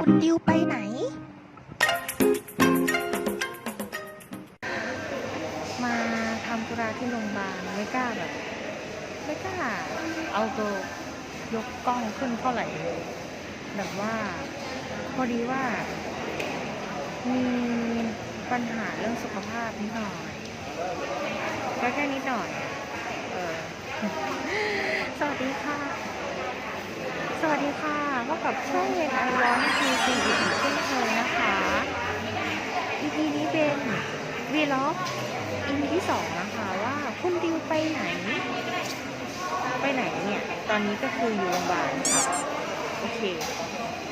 คุณดิวไปไหน มาทำธุระที่โรงพยาบาลไม่กล้าแบบ ไม่กล้า เอาตัวยกกล้องขึ้นเท่าไหร่แบบว่า พอดีว่า มีปัญหาเรื่องสุขภาพนิดหน่อยก็แค่นิดหน่อยอะเออ สวัสดีค่ะ สวัสดีค่ะพบ กับช่วงเย็นไอร้อนทีซีอีกเช่นเคยนะคะ EP นี้เป็นวีล็อก EP ที่สองนะคะว่าคุณดิวไปไหน ไปไหนเนี่ย ตอนนี้ก็คืออยู่โรงพยาบาลค่ะโอเค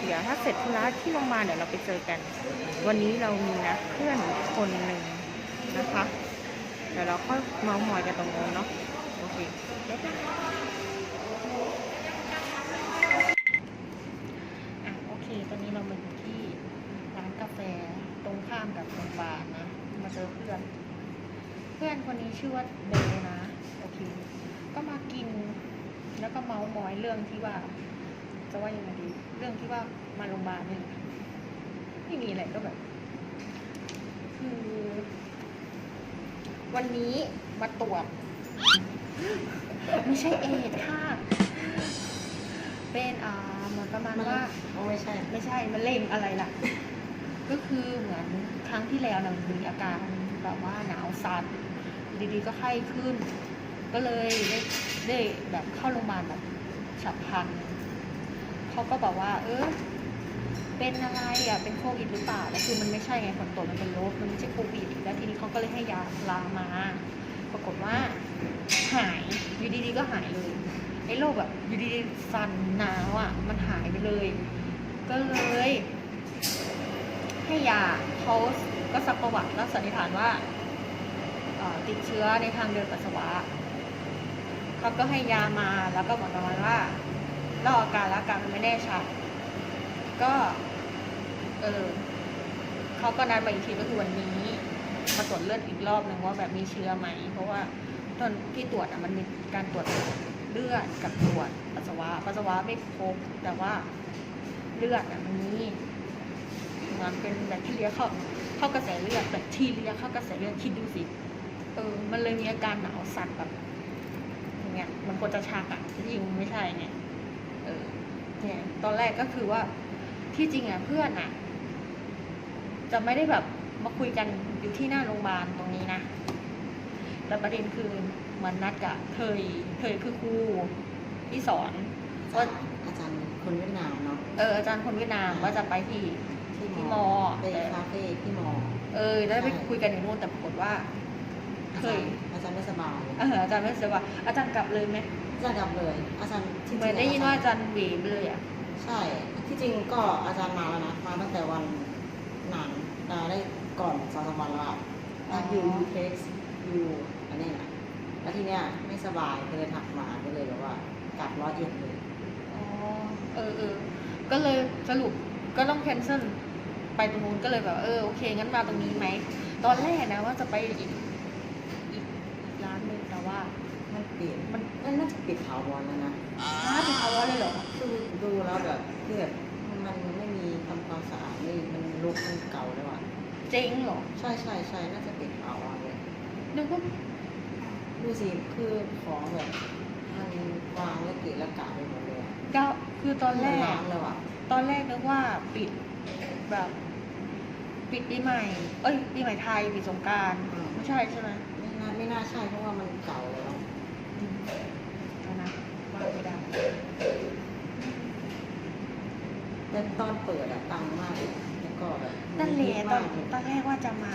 เดี๋ยวถ้าเสร็จธุระที่โรงพยาบาลเดี๋ยวเราไปเจอกัน วันนี้เรามีนัดเพื่อนคนหนึ่งนะคะ เดี๋ยวเราค่อยเมาส์มอยกันตรงนู้นเนาะโอเคบ๊ายบายอะโอเค ตอนนี้เรามาอยู่ที่ร้านกาแฟตรงข้ามกับโรงพยาบาลนะ มาเจอเพื่อน เพื่อนคนนี้ชื่อว่าเบย์นะโอเคก็มากิน แล้วก็เมาส์มอยเรื่องที่ว่า จะว่ายังไงดีเรื่องที่ว่ามาโรงพยาบาลนี่แหละไม่มีอะไรก็แบบ คือ วันนี้มาตรวจไม่ใช่เอดส์ค่ะ เป็นอ่าเหมือนประมาณว่าโอ้ไม่ใช่ ไม่ใช่มะเร็งอะไรล่ะ ก็คือเหมือนครั้งที่แล้วเรามีอาการแบบว่าหนาวสั่นดีๆก็ไข้ขึ้น ก็เลยได้ได้แบบเข้าโรงพยาบาลแบบฉับพลันเขาก็บอกว่า เออเป็นอะไรอะเป็นโควิดหรือเปล่าแต่คือมันไม่ใช่ไงผลตรวจมันเป็นลบมันไม่ใช่โควิดแล้วทีนี้เขาก็เลยให้ยาลามา ปรากฏว่าหายอยู่ดีๆก็หายเลยไอ้โรคแบบอยู่ดีๆสั่นหนาวอะ มันหายไปเลย ก็เลย ให้ยาเขาก็ซักประวัติแล้วสันนิษฐานว่าติดเชื้อในทางเดินปัสสาวะเขาก็ให้ยามาแล้วก็บอกประมาณว่าเล่าอาการแล้วอาการมันไม่แน่ชัด ก็เออเขาก็นัดมาอีกทีก็คือวันนี้มาตรวจเลือดอีกรอบหนึ่งว่าแบบมีเชื้อไหม เพราะว่าตอนที่ตรวจอะมันมีการตรวจเลือดกับตรวจปัสสาวะปัสสาวะไม่พบแต่ว่าเลือดอะมันมี มือนเป็นแบคทีเรียเข้าเข้ากระแสเลือดแบคทีเรียเข้ากระแสเลือดคิดดูสิเออมันเลยมีอาการหนาวสั่นแบบอย่างเงี้ยมันควรจะชักอะที่จริงมันไม่ใช่ไงเออเนี่ยตอนแรกก็คือว่าที่จริงอะเพื่อนอะจะไม่ได้แบบมาคุยกันอยู่ที่หน้าโรงพยาบาลตรงนี้นะแต่ประเด็นคือมันนัดกับเธยเธยคือครูที่สอนว่าอาจารย์คนเวียดนามเนาะเอออาจารย์คนเวียดนามว่าจะไปที่ ที่ที่มมออไปแต่คาเฟ่ที่มอ เออ แล้วไปคุยกันในนู่นแต่ปรากฏว่าอาเคจายรย์อาจารย์ไม่สบายเอออาจารย์ไม่เสียว่าอาจารย์กลับเลยไหมอาจารย์กลับเลย อาจารย์ที่จเหริงมือนได้ยินว่าอาจารย์หวีไปเลยอะใช่ที่จริงก็อาจารย์มาแล้วนะมาตั้งแต่วันนานมาได้ก่อนสองสามวันแล้วอะอ๋ออยู่ยูเท็กซ์อยู่อันนี้นะแล้วทีเนี้ยไม่สบายก็เลยถักมาก็เลยแบบว่ากลับร้อยเอ็ดเลยอ๋อเออเออก็เลยสรุปก็ต้องแคนเซิล ไปตรงนู้นก็เลยแบบเออโอเคงั้นมาตรงนี้ไหมตอนแรกนะว่าจะไปอีกอีกอีกร้านหนึ่งแต่ว่ามันเปลี่ยนมันมันน่าจะปิดถาวรแล้วนะร้านเขาว่าเลยเหรอดูดูแล้วแบบคือแบบมันไม่มีทำความสะอาดไม่มันรกมันเก่าแล้วอะเจ๊งเหรอใช่ใช่ใช่น่าจะปิดถาวรเลยนึกว่าดูสิคือของแบบมันวางแล้วเกะระกะไปหมดเลยอะก็คือตอนแรกล้างแล้วอะ ตอนแรกนึกว่าปิดแบบ ปิดปีใหม่ เอ้ยปีใหม่ไทยปิดสงกรารอืม ไม่ใช่ใช่ไหมไม่น่าไม่น่าใช่เพราะว่ามันเก่าแล้ว อืมเอานะว่าไม่ได้แต่ตอนเปิดอะตังค์มากเลยแล้วก็แบบนั่นแหละตอนมากเลยตอนแรกว่าจะมา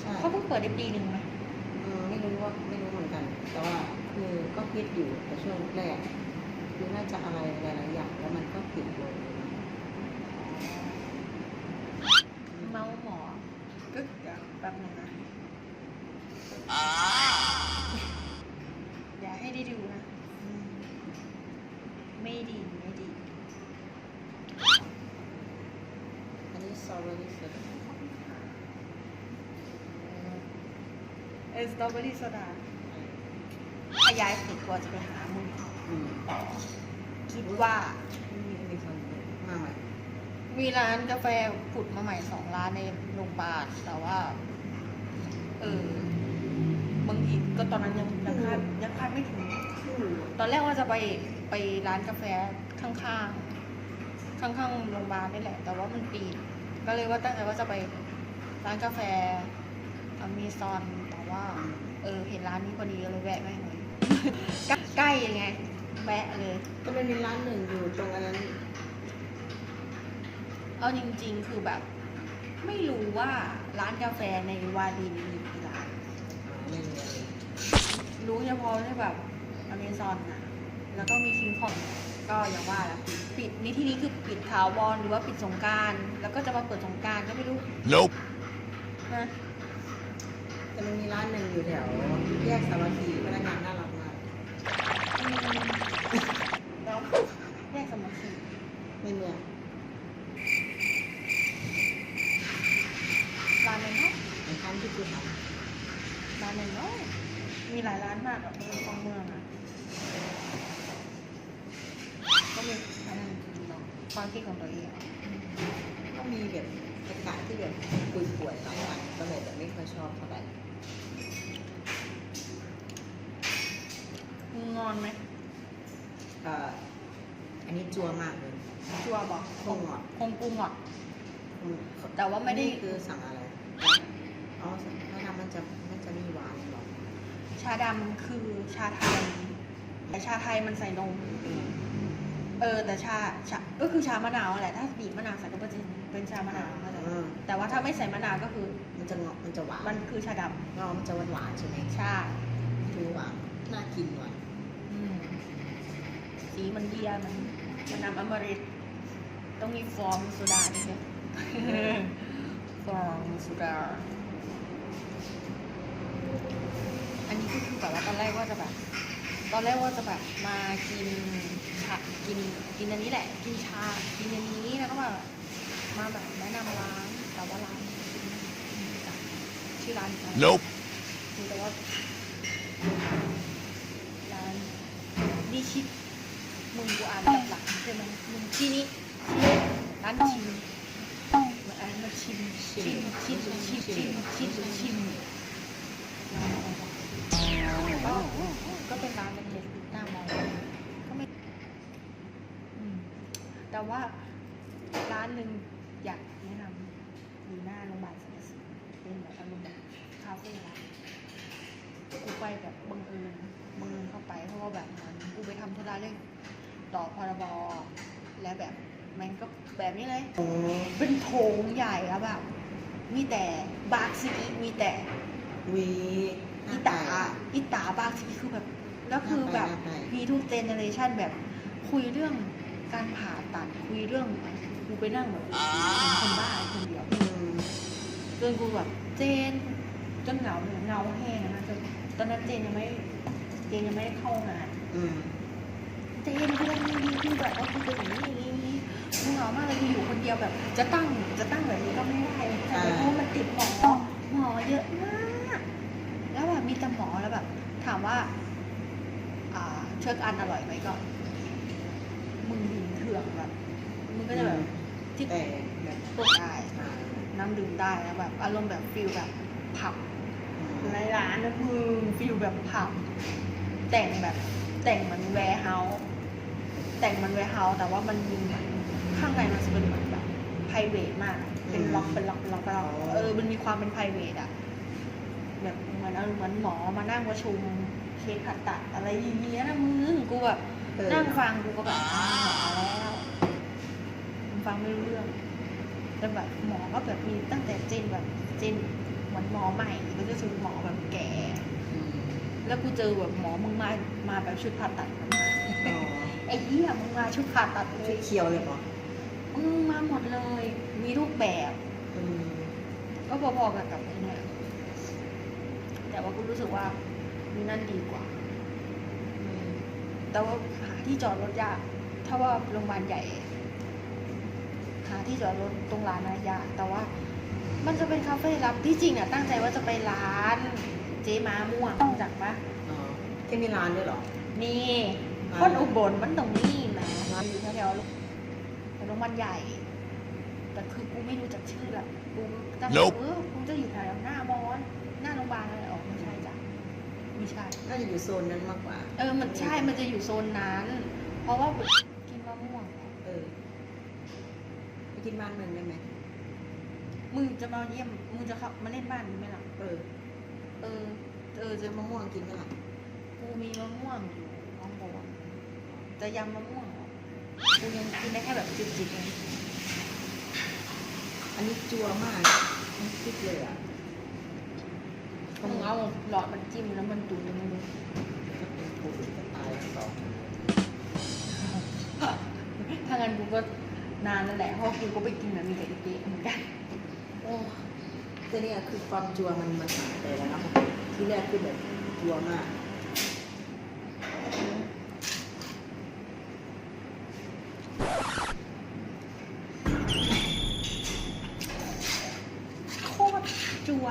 ใช่เขาเพิ่งเปิดได้ปีหนึ่งไหมอืมไม่รู้ว่าไม่รู้เหมือนกัน แต่ว่าคือก็คิดอยู่แต่ช่วงแรกคือน่าจะอะไรหลายๆอย่างแล้วมันก็ปิดลง เมาหมอ ก็เดี๋ยวแป๊บนึงนะ อย่าให้ได้ดูนะอืมไม่ดีไม่ดี อันนี้ซอสนี่สุดเอสตรอเบอรี่โซดาขยายสุดกว่าจะไปหามึงอืมคิดว่านี่มีคนมากไหมมีร้านกาแฟผุดมาใหม่สองร้านในโรงพยาบาลแต่ว่า เออบางที ก็ตอนนั้นยังยังคาดยังคาดไม่ถึง ตอนแรกว่าจะไปไปร้านกาแฟข้างๆ ข้างๆโรงพยาบาลนี่แหละ แต่ว่ามันปิดก็เลยว่าตั้งใจว่าจะไปร้านกาแฟอเมซอนแต่ว่า เออเห็นร้านนี้พอดีก็เลยแวะแม่งเลยใกล้ยังไงแวะเลย ก็มันมีร้านหนึ่งอยู่ตรงอันนั้นเอาจริง ๆ คือแบบ ไม่รู้ว่าร้านกาแฟในวาดินมีกี่ร้านไม่มีอะไรรู้เฉพาะที่แบบอเมซอนอะแล้วก็มีคิงคองก็อย่างว่าแหละปิดนี่ที่นี้คือปิดถาวรหรือว่าปิดสงกรารแล้วก็จะมาเปิดสงกรารก็ไม่รู้ Nope. นะแต่มันมีร้านหนึ่งอยู่แถวแยกสามัคคีพนักงานน่ารักมากอืมแล้วแยกสมาธิในเมืองร้านไหนเนาะในท่านที่กูทร้านไหนเนาะ มีหลายร้านมากแบบเมืองของเมืองอะก็มีร้านนั้นจริงๆเนาะความคิดของตัวเองอะำก็มีแบบอากาศที่แบบป่วยๆบางวันก็เลยแบบไม่ค่อยชอบเท่าไหร่มึงงอนไหมเอ่ออันนี้จัวมากเลยชัวร์บอกคงงอนคงกูงอด อืมแต่ว่าไม่ได้ นี่คือสั่งอะไร อ๋อถ้าทำมันจะมันจะมีหวานหรอ ชาดำคือชาไทยแต่ชาไทยมันใส่นมอืมเออ แต่ชาชาก็คือชามะนาวแหละถ้าบีบมะนาวใส่ก็เป็นเป็นชามะนาวเข้าใจไหมอืมแต่ว่าถ้าไม่ใส่มะนาวก็คือมันจะเงาะมันจะหวานมันคือชาดอ๋อมันจะหวานหวานๆใช่ไหมำชาคือหวานน่ากินหวานอืมสีมันเบียร์มันมันน้ำอมฤตต้องมีฟองมีโซดาด้วยนะฟองมีโซดา อันนี้ก็ คือแบบว่าตอนแรกว่าจะแบบ ตอนแรกว่าจะแบบมากินชากินกินอันนี้แหละ กินชา กินอันนี้แล้วก็แบบมาแบบแนะนำร้านแต่ว่าร้านชื่อร้านอะไร Nope. คือแต่ว่าร้านดิชิตมึงกูอ่านกับหลังใช่ไหมมึงที่นี้ร้านชิมมันอ่านมาชิมชิมชิมชิมชิมชิมชิมก็ ก็เป็นร้านเล็กๆหน้ามองก็ไม่อืมแต่ว่าร้านหนึ่งอยากแนะนำอยู่หน้าโรงพยาบาลสรรพสิทธิ์เป็นแบบอารมณ์แบบคาเฟ่ร้านกูไปแบบบังเอิญบังเอิญเข้าไปเพราะว่าแบบเหมันกูไปทำธุระเรื่องต่อพรบและแบบมันก็แบบนี้เลยโอ้เป็นโถงใหญ่แล้วแบบมีแต่บาร์ซีมีแต่วีอีตาอีตาบาร์ซีคือแบบ แล้วคือแบบน่าไปมีทุกเจเนเรชันแบบคุยเรื่องการผ่าตัดคุยเรื่องกูไปนั่งแบบเป็นคนบ้าคนเดียวอืมจนกูแบบเจนจนเหงาเหมือนเงาแห้งนะจนตอนนั้นเจนยังไม่เจนยังไม่ได้เข้างานอืมเจนเพื่อนดีคือแบบว่าคือเป็นอย่างนี้อย่างนี้กูเหงามากเลยกูอยู่คนเดียวแบบ จะตั้งจะตั้งแบบนี้ก็ไม่ได้แต่เพราะมันติดหมอหมอเยอะมาก แล้วแบบมีแต่หมอแล้วแบบ ถามว่าอ่า เชิกอันอร่อยไหมก็มึงหินเถื่องแบบมึงก็จะแบบที่แต่แบบพวกได้อ่าน้ำดื่มได้แล้วแบบอารมณ์แบบฟิลแบบผับอืมในร้านนะมึงฟิลแบบผับ แต่งแบบแต่งเหมันแวร์เฮาส์แต่งมันแวร์เฮาส์แต่ว่ามันมีเหมือนข้างในมันจะเป็นเหมือนแบบไพรเวทมาก เป็นล็อกเป็นล็อกเป็นล็อกเป็นล็อกเออมันมีความเป็นไพรเวทอะแบบเหมือนเอาเหมือนหมอมานั่งประชุม เคสผ่าตัดอะไรอย่างเงี้ยนะมึงกูแบบเออนั่งฟังกูก็แบบอ่าหมอแล้วมึงฟังไม่รู้เรื่องแล้วแบบหมอก็แบบมีตั้งแต่เจนแบบเจนเหมือนหมอใหม่ก็จะคือหมอแบบแก่อืมแล้วกูเจอแบบหมอมึงมามาแบบชุดผ่าตัดอ๋อไอ้เหี้ยมึงมาชุดผ่าตัดเลชุยดเคียวเลยเหรอมึงมาหมดเลย มีรูปแบบอืมก็พอๆกับกับไอ้เนี่ยแต่ว่ากูรู้สึกว่า มีนั่นดีกว่าอืมแต่ว่าหาที่จอดรถยาก ถ้าว่าโรงพยาบาลใหญ่ หาที่จอดรถตรงร้านนะยาก แต่ว่ามันจะเป็นคาเฟ่ลับที่จริงอะตั้งใจว่าจะไปร้านเจ๊ม้าม่วงรู้จักปะอ๋อที่มีร้านด้วยเหรอนี่อ่าคนอุบลมันตรงนี้นะอยู่แถวๆโรงพยาบาลใหญ่ แต่คือกูไม่รู้จักชื่อละกูตั้ง Nope เออกูจะอยู่แถวหน้ามอนหน้าโรงพยาบาลอะไรออกไม่ใช่จ้ะ ไม่ใช่ น่าจะอยู่โซนนั้นมากกว่า เออ มันใช่ มันจะอยู่โซนนั้น เพราะว่ากินมะม่วง เออ ไปกินบ้านมึงได้ไหมมึงจะมาเยี่ยม มึงจะเข้ามาเล่นบ้านมึงไหมล่ะ เออ เออ เออเจจะอมะม่วงกินไหมล่ะ กูมีมะม่วงอยู่ข้างบนจะยำมะม่วงเหรอกูยังกินได้แค่แบบจิบๆเองอันนี้จัวมากมันคิดเลยอะมึง เอาหลอดมันจิ้มแล้วมันดูดในมือถ้าเป็นโควิดก็ตายสองถ้างั้นกูก็นานแล้วแหละเพราะกูก็ไปกินแบบมีแต่อีเกีเหมือนกันโอ้แต่เนี่ยคือความจัวมันมันหายไปแล้วนะที่แรกคือแบบจัวมากโคตรจัว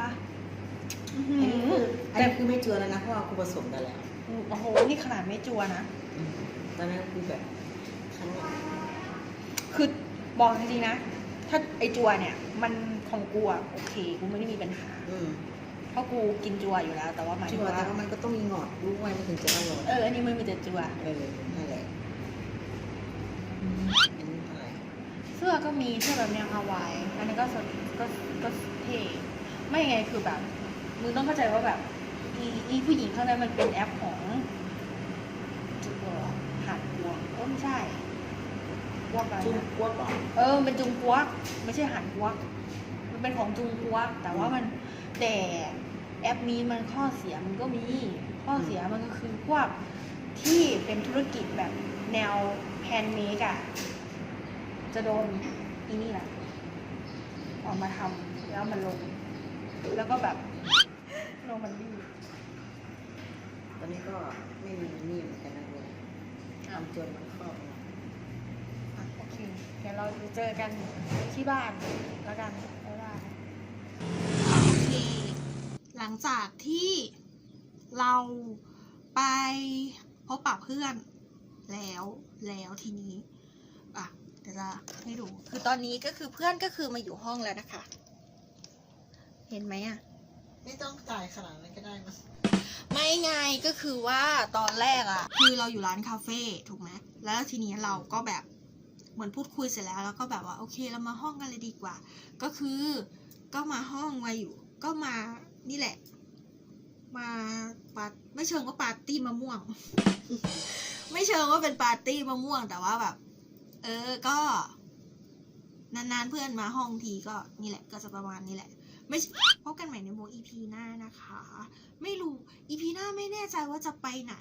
อันนี้คืออันนี้คือไม่จัวแล้วนะเพราะว่ากูผสมกันแล้วโอ้โห นี่ขนาดไม่จัวนะอืมตอนนั้นคือแบบครั้งแรกคือบอกจริงๆนะ ถ้าไอจัวเนี่ย มันของกูอะโอเค กูไม่ได้มีปัญหา อืมเพราะกูกินจัวอยู่แล้ว แต่ว่าหมายจัถึงวแต่ว่าว่ามันก็ต้องมีหงอดด้วยมันถึงจะอร่อยเออ อันนี้มันมีแต่จัว เออนั่นแหละอันนี้อะไรเสื้อก็มีเสื้อแบบแนวฮาวาย อันนี้ก็สดก็ก็เท่ไม่ไงคือแบบ มึงต้องเข้าใจว่าแบบอีอีผู้หญิงข้างในมันเป็นแอปของ จุดเออหัดวงเออไม่ใช่วอกอะไรจุ้มนะกวดก่อนเออมันเป็นจุงกวักไม่ใช่หันกวักมันเป็นของจุงกวักแต่ว่ามันแต่แอปนี้มันข้อเสียมันก็มีข้อเสียมันก็คือพวกที่เป็นธุรกิจแบบแนวแฮนด์เมดอะจะโดนอีนี่แหละออกมาทำแล้วมันลง แล้วก็แบบ ลงมันรีบตอนนี้ก็ไม่มีนี่เหมือนกันนะเลยทำจนมันครอบนะอะโอเค เดี๋ยวเราเจอกันที่บ้านแล้วกันบ๊ายบายโอเค หลังจากที่เราไปพบปะเพื่อนแล้วแล้วทีนี้ อะ เดี๋ยวจะให้ดู คือตอนนี้ก็คือเพื่อนก็คือมาอยู่ห้องแล้วนะคะ เห็นไหมอะ ไม่ต้องจ่ายขนาดนั้นก็ได้มั้งไม่ไงก็คือว่าตอนแรกอะคือเราอยู่ร้านคาเฟ่ถูกไหมแล้วทีนี้เราก็แบบเหมือนพูดคุยเสร็จแล้วแล้วก็แบบว่าโอเคเรามาห้องกันเลยดีกว่า ก็คือก็มาห้องมาอยู่ ก็มานี่แหละ มาปาไม่เชิงว่าปาร์ตี้มะม่วง ไม่เชิงว่าเป็นปาร์ตี้มะม่วงแต่ว่าแบบ เออก็ นานๆเพื่อนมาห้องทีก็นี่แหละ ก็จะประมาณนี้แหละ ไม่พบกันใหม่ในโมอีพีหน้านะคะ ไม่รู้อีพีหน้าไม่แน่ใจว่าจะไปไหน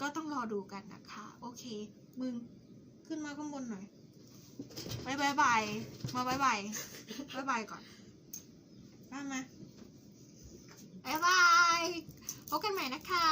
ก็ต้องรอดูกันนะคะ โอเค มึงขึ้นมาข้างบนหน่อยบายบายบายมาบายบายบายบายก่อนมามาบายบายพบกันใหม่นะคะ